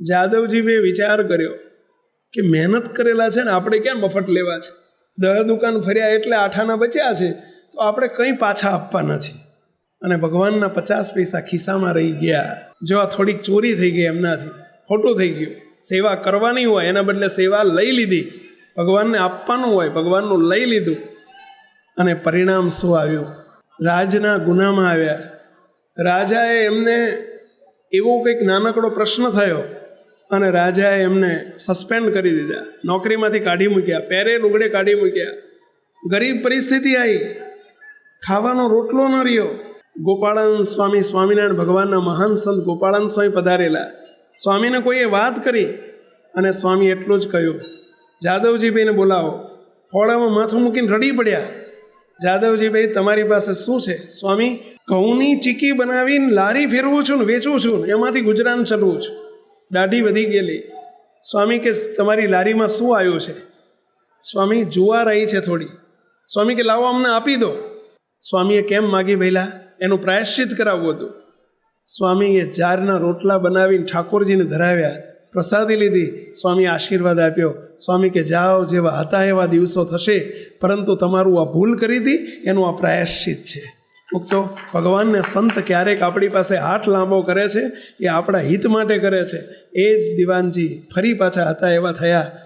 જાદવજીભાઈ વિચાર કર્યો કે મહેનત કરેલા છે ને આપણે ક્યાં મફત લેવા છે? દહ દુકાન ફર્યા એટલે આઠાના બચ્યા છે, તો આપણે કંઈ પાછા આપવા નથી. અને ભગવાનના પચાસ પૈસા ખિસ્સામાં રહી ગયા. જો આ થોડીક ચોરી થઈ ગઈ એમનાથી, ખોટું થઈ ગયું. સેવા કરવાની હોય, એના બદલે સેવા લઈ લીધી. ભગવાનને આપવાનું હોય, ભગવાનનું લઈ લીધું. અને પરિણામ શું આવ્યું? રાજના ગુનામાં આવ્યા. રાજાએ એમને એવો કંઈક નાનકડો પ્રશ્ન થયો. અને રાજાએ એમને સસ્પેન્ડ કરી દીધા. નોકરીમાંથી કાઢી મૂક્યા. પહેરે લુગડે કાઢી મૂક્યા. ગરીબ પરિસ્થિતિ આવી. ખાવાનો રોટલો ન રહ્યો. ગોપાળાનંદ સ્વામી સ્વામિનારાયણ ભગવાનના મહાન સંત ગોપાળાનંદ સ્વામી પધારેલા. સ્વામીને કોઈએ વાત કરી અને સ્વામી એટલું જ કહ્યું. જાદવજીભાઈને બોલાવો. ફોડામાં માથું મૂકીને રડી પડ્યા. જાદવજીભાઈ, તમારી પાસે શું છે? સ્વામી, ઘઉંની ચીકી બનાવીને લારી ફેરવું છું ને વેચું છું એમાંથી ગુજરાન ચલવું છું. દાઢી વધી ગયેલી. સ્વામી કે, તમારી લારીમાં શું આવ્યું છે? સ્વામી, જુવાર આવી છે થોડી. સ્વામી કે, લાવો અમને આપી દો. સ્વામીએ કેમ માગી ભયલા એનું પ્રાયશ્ચિત કરાવવું હતું. સ્વામીએ જારના રોટલા બનાવીને ઠાકોરજીને ધરાવ્યા. પ્રસાદી લીધી. સ્વામી આશીર્વાદ આપ્યો. સ્વામી કે, જાઓ, જેવા હતા એવા દિવસો થશે. પરંતુ તમારું આ ભૂલ કરી હતી એનું આ પ્રાયશ્ચિત છે. મુક્તો ભગવાનને સંત ક્યારેક આપણી પાસે હાથ લાંબો કરે છે, એ આપણા હિત માટે કરે છે. એ જ દિવાનજી ફરી પાછા હતા એવા થયા.